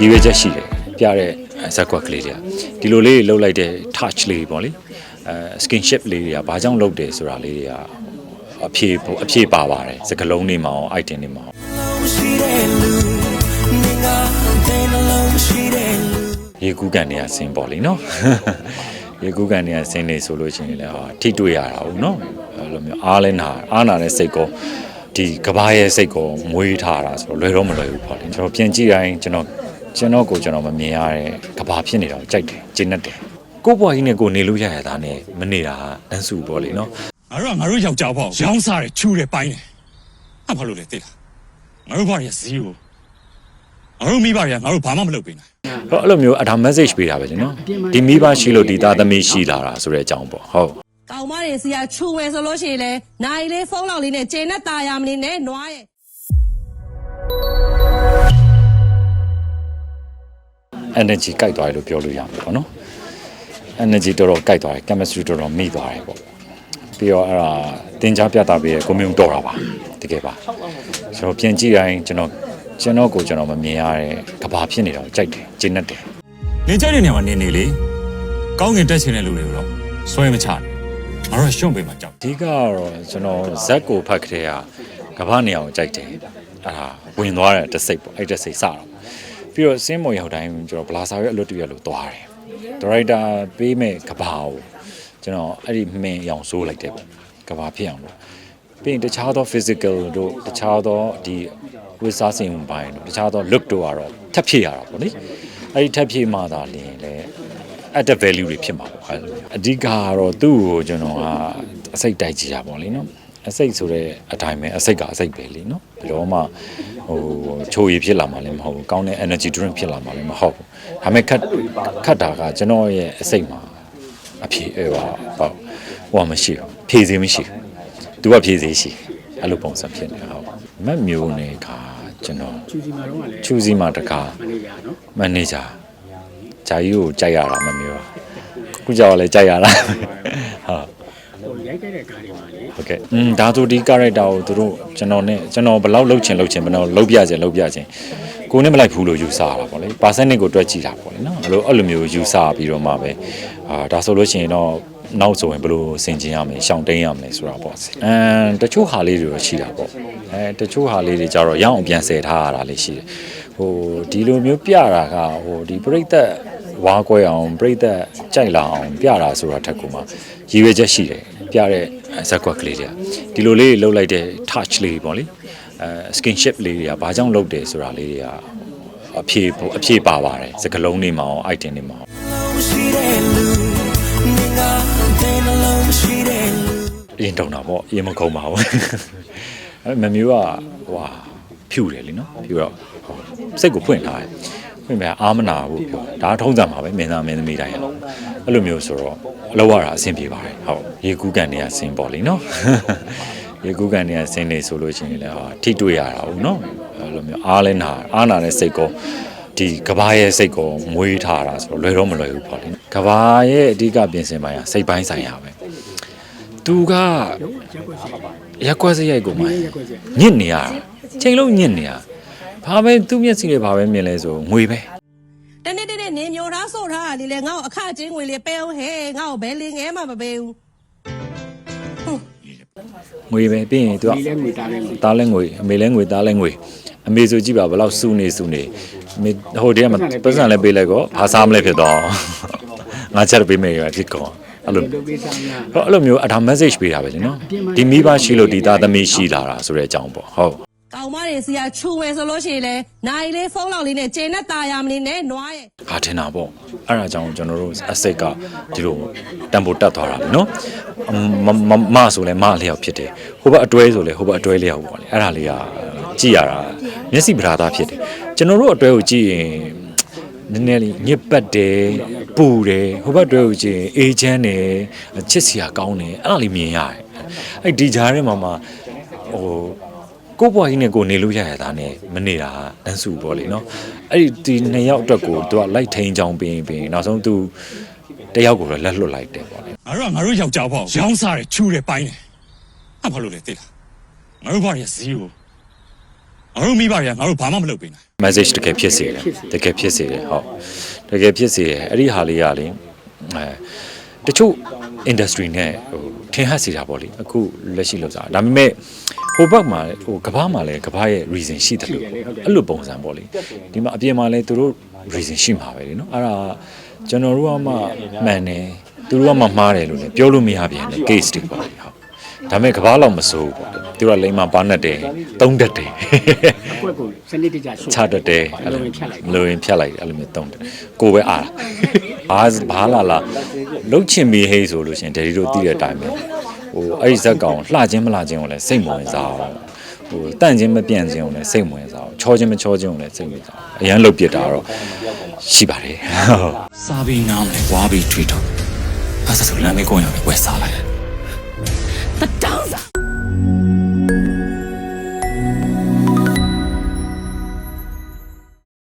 ရည်ရွယ်ချက်ရှိတယ်ပြတဲ့ဇက်ကွက်ကလေးတွေကဒီလိုလေးလှုပ်လိုက်တဲ့ touch လေးပေါ့လေအဲ skinship လေးတွေကဘာကြောင့်လုပ်တယ်ဆိုတာလေးတွေကအဖြေအဖြေပါပါတယ်စကလုံးတွေမှာရော item တွေမှာရောရှိတဲ့လူနေငါတဲ့နှလုံးရှိတဲ့လူရေကူးကန်တွေကဆင်းပေါ့လေနော်ရေကူးကန်တွေကဆင်းနေဆိုလို့ရှိရင်လည်းဟာထိတွေ့ရတာဟုတ်နော်အဲ့လိုမျိုးအားလဲနာအားနာတဲ့စိတ်ကိုဒီကဘာရဲ့စိတ်ကိုမွေးထားတာဆိုတော့လွယ်တော့မလွယ်ဘူးပေါ့လေကျွန်တော်ပြင်ကြည့်တိုင်းကျွန်တော် ကျွန်တော်ကိုကျွန်တော်မမြင်ရတဲ့ကဘာဖြစ်နေတာကိုကြိုက်တယ်ကျဉ်တ်တယ်ကိုယ့်ဘွားကြီးနဲ့ကိုယ်နေလို့ရရတာနဲ့မနေတာတန်းစုပေါ့လေနော်ငါတို့ကငါတို့ယောက်ျားပေါ့ရောင်းစားတယ်ချူတယ်ပိုင်းတယ်အမလို့လေသိလားငါတို့ဘာရဇီးကိုငါတို့မိဘတွေကငါတို့ဘာမှမလုပ်ပေးနိုင်ဟောအဲ့လိုမျိုးအထာ message ပေးတာပဲလေနော်ဒီမိဘရှိလို့ဒီသားသမီးရှိလာတာဆိုတဲ့အကြောင်းပေါ့ဟုတ်ကောင်မတွေစီကခြုံမယ်ဆိုလို့ရှိရင်လေနိုင်လေးဖုန်းလောက်လေးနဲ့ကျင်းနဲ့ตาရမနေနဲ့နွားရဲ့ energy ကြိုက်သွားတယ်လို့ပြောလို့ရမှာပေါ့နော် energy တော်တော်ကြိုက်သွားတယ် chemistry တော်တော်မိသွားတယ်ပေါ့ပြီးတော့အဲ့ဒါတင် जा ပြတာပြီးရကိုမျိုးတော်တာပါတကယ်ပါဆိုတော့ပြင်ကြည့်တိုင်းကျွန်တော်ကျွန်တော်ကိုကျွန်တော်မမြင်ရတဲ့ကဘာဖြစ်နေတာကိုကြိုက်တယ်ကျဉ်တ်တယ်နေကြတဲ့နေရာမှာနေနေလေကောင်းငင်တက်ချင်တဲ့လူတွေကိုတော့ဆွဲမချနဲ့ငါတို့ကရှုံးပေးမှာကြောက်အဓိကကတော့ကျွန်တော်ဇက်ကိုဖတ်ခဲ့ရကဘာနေအောင်ကြိုက်တယ်အဲ့ဒါဝင်သွားတယ်တစ်စိတ်ပေါ့အဲ့တစ်စိတ်စတော့ ပြီးတော့စင်းမော်ရောက်တိုင်းကျွန်တော်ဘလာစာရဲ့အလွတ်တရလို့သွားတယ်ဒရိုက်တာပေးမဲ့ကဘာကိုကျွန်တော်အဲ့ဒီမင်းအောင်ဆိုးလိုက်တယ်ပေါ့ကဘာဖြစ်အောင်လို့ပြီးရင်တခြားသော physical တို့တခြားသောဒီဝိစားစင်ပိုင်းတို့တခြားသော look တို့ကတော့ထပ်ဖြည့်ရတာပေါ့နိအဲ့ဒီထပ်ဖြည့်မှသာလျှင်လေ added value တွေဖြစ်မှာပေါ့အဲ့လိုမျိုးအဓိကကတော့သူ့ကိုကျွန်တော်ကအစိတ်တိုက်ကြည့်တာပေါ့လေနော်အစိတ်ဆိုတဲ့အတိုင်းပဲအစိတ်ကအစိတ်ပဲလေနော်ဘယ်တော့မှ ဟိုချိုးရည်ဖြစ်လာမှလည်းမဟုတ်ဘူးကောင်းတဲ့ energy drink ဖြစ်လာမှလည်းမဟုတ်ဘူးဒါပေမဲ့ခတ်ခတ်တာကကျွန်တော်ရဲ့အစိတ်မှာအဖြေဟိုဟာပေါ့ဟိုမရှိဘူးဖြည့်စင်းမရှိဘူးသူကဖြည့်စင်းရှိအဲ့လိုပုံစံဖြစ်နေတာဟုတ်မက်မျိုးနဲ့ကကျွန်တော်ချူစီမှာတော့ကလည်းချူစီမှာတကားမနေကြနော်မန်နေဂျာဂျာကြီးကိုကြိုက်ရတာမမျိုးပါခုကြောက်လည်းကြိုက်ရတာဟုတ် ဟိုရိုက်ခဲ့တဲ့ကားတွေမှာလေဟုတ်ကဲ့อืมဒါဆိုဒီ character ကိုသူတို့ကျွန်တော်နဲ့ကျွန်တော်ဘယ်လောက်လှုပ်ချင်လှုပ်ချင်ဘယ်တော့လှုပ်ပြချင်လှုပ်ပြချင်ကိုနဲ့မလိုက်ဘူးလို့ယူဆရတာပေါ့လေ percentage ကိုတွက်ကြည့်တာပေါ့လေနော်အဲ့လိုအဲ့လိုမျိုးယူဆပြီးတော့မှပဲအာဒါဆိုလို့ရှိရင်တော့နောက်ဆိုရင်ဘယ်လိုဆင်ကျင်ရမလဲရှောင်တိန်ရမလဲဆိုတာပေါ့အမ်တချို့ဟာလေးတွေတော့ရှိတာပေါ့အဲတချို့ဟာလေးတွေကြတော့ရအောင်ပြန်ဆယ်ထားရတာလေးရှိတယ်ဟိုဒီလိုမျိုးပြတာကဟိုဒီပြိသက်ဝါကွဲအောင်ပြိသက်ကြိုက်လာအောင်ပြတာဆိုတာထက်ကူမှာရည်ရွယ်ချက်ရှိတယ် ပြတဲ့ဇက်ကွက်ကလေးတွေကဒီလိုလေးလှုပ်လိုက်တဲ့ touch လေးပေါ့လေအဲ skinship လေးတွေကဘာကြောင့်လုပ်တယ်ဆိုတာလေးတွေကအဖြေအဖြေပါပါတယ်စကလုံးတွေမှာရော item တွေမှာရောလုံးရှိတဲ့လူနေငါတဲ့နှလုံးရှိတဲ့လူအရင်တုံတာပေါ့အရင်မခုံပါဘူးအဲမမျိုးကဟွာဖြူတယ်လीနော်ဖြူတော့ဟိုစိတ်ကိုဖွင့်ထားတယ် ဖွင့်ပြအာမနာဘူးပြောဒါထုံးစံပါပဲမင်းသားမင်းသမီးတိုင်းအဲ့လိုမျိုးဆိုတော့အလောက်ရတာအဆင်ပြေပါတယ်ဟုတ်ရေကူးကန်တွေကဆင်းပေါ့လीနော်ရေကူးကန်တွေကဆင်းနေဆိုလို့ရှိရင်လည်းဟာထိတွေ့ရတာဟုတ်နော်အဲ့လိုမျိုးအားလဲနာအားနာတဲ့စိတ်ကိုဒီကဘာရဲ့စိတ်ကိုမွေးထားတာဆိုတော့လွယ်တော့မလွယ်ဘူးပေါ့လीကဘာရဲ့အဓိကပြင်ဆင်ပိုင်းကစိတ်ပိုင်းဆိုင်ရာပဲသူကရက်ွက်စီရက်ကွက်စရိုက်ကိုမှရက်ွက်စီညစ်နေရတာချိန်လုံးညစ်နေရ ဘာပဲသူ့မျက်စိတွေဘာပဲမြင်လဲဆိုငွေပဲတနေ့တနေ့နေမျိုးသားဆိုထားတာဒီလေငါ့ကိုအခချင်းငွေလေးပေးအောင်ဟဲ့ငါ့ကိုဘယ်လင်းငဲမှမပေးဘူးငွေပဲပြီးရင်သူကဒီလဲမိသားလဲမိသားလဲငွေအမေလဲငွေသားလဲငွေအမေဆိုကြည့်ပါဘယ်လောက်စူနေစူနေအမေဟိုတည်းကမှပတ်စံလဲပေးလိုက်ကောဘာစားမလဲဖြစ်တော့ငါချက်ပေးမယ်ရဖြစ်ကောအဲ့လိုတို့ပေးစားများဟောအဲ့လိုမျိုးအထာ message ပေးတာပဲလေနော်ဒီမိဘရှိလို့ဒီသားသမီးရှိလာတာဆိုတဲ့အကြောင်းပေါ့ဟုတ် ကောင်မတွေစီကခြုံမယ်ဆိုလို့ရှိရင်လေနိုင်လေးဖုန်းလောက်လေးနဲ့ကျင်းနဲ့ตาရမနေနဲ့နွားရဲ့ဟာထင်တာပေါ့အဲ့ဒါကြောင့်ကျွန်တော်တို့အစိတ်ကဒီလိုတန်ဖိုးတက်သွားတာလေနော်မမမဆိုလဲမလျောက်ဖြစ်တယ်ဟိုဘက်အတွဲဆိုလဲဟိုဘက်အတွဲလျောက်ပေါ့လေအဲ့ဒါလေးကကြည့်ရတာမျက်စိပဓာသားဖြစ်တယ်ကျွန်တော်တို့အတွဲကိုကြည့်ရင်နည်းနည်းလေးညစ်ပတ်တယ်ပူတယ်ဟိုဘက်အတွဲကိုကြည့်ရင်အေးချမ်းတယ်ချစ်စရာကောင်းတယ်အဲ့ဒါလေးမြင်ရတယ်အဲ့ဒီကြားထဲမှာမှဟို ကိုယ့်ဘွားကြီးနဲ့ကိုယ်နေလို့ရရတာနဲ့မနေတာတန်းစုပေါ့လေနော်အဲ့ဒီဒီနှစ်ယောက်အတွက်ကိုသူကလိုက်ထိန်ချောင်းပင်းပင်းနောက်ဆုံးသူတယောက်ကိုတော့လက်လွတ်လိုက်တယ်ပေါ့လေငါတို့ကငါတို့ယောက်ျားပေါ့ရောင်းစားတယ်ချူတယ်ပိုင်းတယ်အမလို့လေသိလားငါတို့ဘာရဇီးကိုငငါတို့မိဘတွေကငါတို့ဘာမှမလုပ်ပေးနိုင် message တကယ်ဖြစ်စေတယ်တကယ်ဖြစ်စေတယ်ဟုတ်တကယ်ဖြစ်စေတယ်အဲ့ဒီဟာလေးကလေအဲတချို့ industry နဲ့ဟိုထင်ဟပ်စေတာပေါ့လေအခုလက်ရှိလောက်စားဒါပေမဲ့ ဟိုဘက်မှာဟိုကဘာမှာလည်းကဘာရဲ့ reason ရှိတယ်လို့အဲ့လိုပုံစံပေါ့လေဒီမှာအပြင်မှာလည်းသူတို့ reason ရှိမှာပဲလေနော်အဲ့ဒါကျွန်တော်တို့ကမှမှန်တယ်သူတို့ကမှမှားတယ်လို့လည်းပြောလို့မရပြန်တဲ့ case တွေပေါ့လေဟုတ်ဒါပေမဲ့ကဘာလောက်မစိုးဘူးပေါ့လေသူကလိမ္မာပါနဲ့တယ်သုံးတတ်တယ်အကွက်ကိုစနစ်တကျဆိုချတတ်တယ်အလုံးဝင်ဖြတ်လိုက်မလို့ရင်ဖြတ်လိုက်တယ်အဲ့လိုမျိုးတုံးတယ်ကိုပဲအားတာဘာဘာလာလာလှုပ်ချင်ပြီးဟေးဆိုလို့ရှရင်ဒယ်ဒီတို့သိတဲ့အတိုင်းပဲ ဟိုအဲ့ဒီဇက်ကောင်လှချင်းမလှချင်းကိုလည်းစိတ်မဝင်စားအောင်ဟိုတန့်ချင်းမပြန့်ချင်းကိုလည်းစိတ်မဝင်စားအောင်ချောချင်းမချောချင်းကိုလည်းစိတ်မဝင်စားအောင်အရန်လှုပ်ပြစ်တာတော့ရှိပါတယ်ဟုတ်စားပြီးငောင်းတယ်ဝါပြီးထွေးတော့အဲ့ဒါဆိုလမ်းမေးကိုရပဲဝယ်စားလိုက်